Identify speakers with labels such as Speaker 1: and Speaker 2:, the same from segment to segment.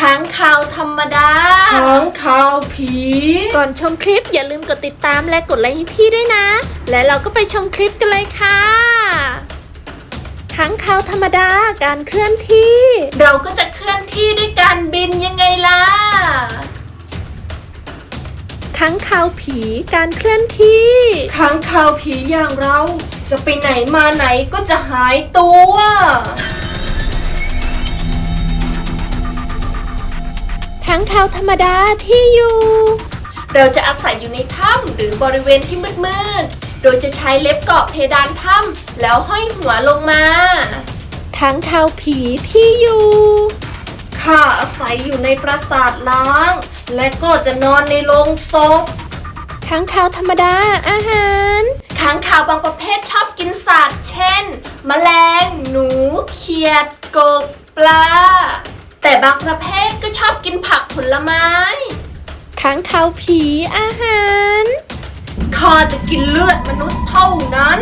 Speaker 1: ค้างคาวธรรมดา
Speaker 2: ค้างคาวผี
Speaker 3: ก่อนชมคลิปอย่าลืมกดติดตามและกดไลค์ให้พี่ด้วยนะ และเราก็ไปชมคลิปกันเลยค่ะค้างคาวธรรมดาการเคลื่อนที่
Speaker 1: เราก็จะเคลื่อนที่ด้วยการบินยังไงล่ะ
Speaker 3: ค้างคาวผีการเคลื่อนที่
Speaker 2: ค้างคาวผีอย่างเรา จะไปไหนมาไหนก็จะหายตัว
Speaker 3: ค้างคาวธรรมดาที่อยู่
Speaker 1: เราจะอาศัยอยู่ในถ้ำหรือบริเวณที่มืดๆ โดยจะใช้เล็บเกาะเพดานถ้ำแล้วห้อยหัวลงมา
Speaker 3: ค้างคาวผีที่อยู่
Speaker 2: ข้าอาศัยอยู่ในปราสาทล้าง และก็จะนอนในโรงศพ
Speaker 3: ค้างคาวธรรมดาอาหาร
Speaker 1: ค้างคาวบางประเภทชอบกินสัตว์ เช่น แมลง หนู เขียด กบ ปลา แต่บางประเภทก็ชอบกินผักผลไม้
Speaker 3: ค้างคาวผีอาหาร
Speaker 2: ข้าจะกินเลือดมนุษย์เท่านั้น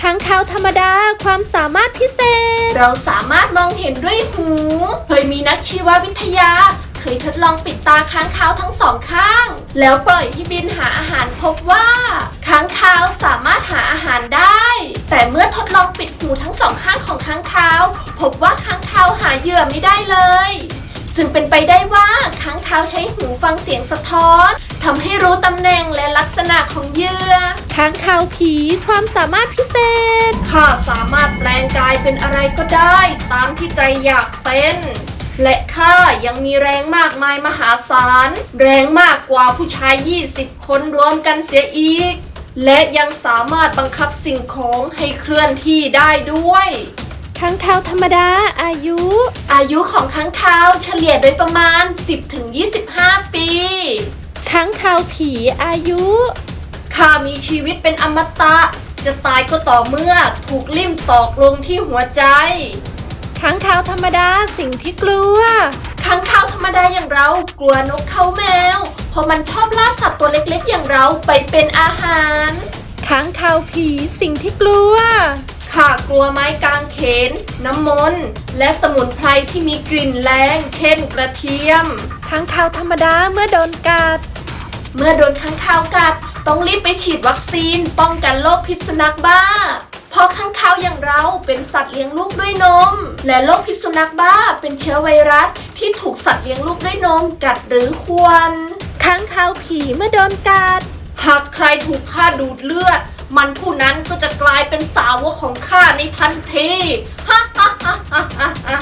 Speaker 3: ค้างคาวธรรมดาความสามารถพิเศษ
Speaker 1: เราสามารถมองเห็นด้วยหู เคยมีนักชีววิทยา เคยทดลองปิดตาค้างคาวทั้งสองข้าง แล้วปล่อยให้บินหาอาหารพบว่า ค้างคาวสามารถหาอาหารได้ แต่เมื่อทดลองปิดหูทั้งสองข้างของค้างคาว พบว่าค้างคาวหาเหยื่อไม่ได้เลย จึงเป็นไปได้ว่าค้างคาวใช้หูฟังเสียงสะท้อนทำให้รู้ตำแหน่งและลักษณะของเหยื่อ
Speaker 3: ค้างคาวผีความสามารถพิเศษ
Speaker 2: ข้าสามารถแปลงกายเป็นอะไรก็ได้ ตามที่ใจอยากเป็น และข้ายังมีแรงมากมายมหาศาล แรงมากกว่าผู้ชาย 20 คนรวมกันเสียอีก และยังสามารถบังคับสิ่งของให้เคลื่อนที่ได้ด้วย
Speaker 3: ค้างคาวธรรมดาอายุ
Speaker 1: อายุของค้างคาวเฉลี่ยโดยประมาณ 10-25 ปี
Speaker 3: ค้างคาวผีอายุ
Speaker 2: ข้ามีชีวิตเป็นอมตะ จะตายก็ต่อเมื่อถูกลิ่มตอกลงที่หัวใจ
Speaker 3: ค้างคาวธรรมดาสิ่งที่กลัว
Speaker 1: ค้างคาวธรรมดาอย่างเรากลัวนกเขาแมว เพราะมันชอบล่าสัตว์ตัวเล็กๆ อย่างเราไปเป็นอาหาร
Speaker 3: ค้างคาวผีสิ่งที่กลัว
Speaker 2: ข้ากลัวไม้กางเขน น้ำมนต์และสมุนไพรที่มีกลิ่นแรง เช่นกระเทียม
Speaker 3: ค้างคาวธรรมดาเมื่อโดนกัด
Speaker 1: เมื่อโดนค้างคาวกัด ต้องรีบไปฉีดวัคซีน ป้องกันโรคพิษสุนัขบ้า เพราะค้างคาวอย่างเราเป็นสัตว์เลี้ยงลูกด้วยนม และโรคพิษสุนัขบ้าเป็นเชื้อไวรัส ที่ถูกสัตว์เลี้ยงลูกด้วยนมกัดหรือควน
Speaker 3: ค้างคาวผีเมื่อโดนกัด
Speaker 2: หากใครถูกข้าดูดเลือด มันผู้นั้นก็จะกลายเป็นสาวกของข้าในทันทีฮ่าฮ่าฮ่าฮ่าฮ่า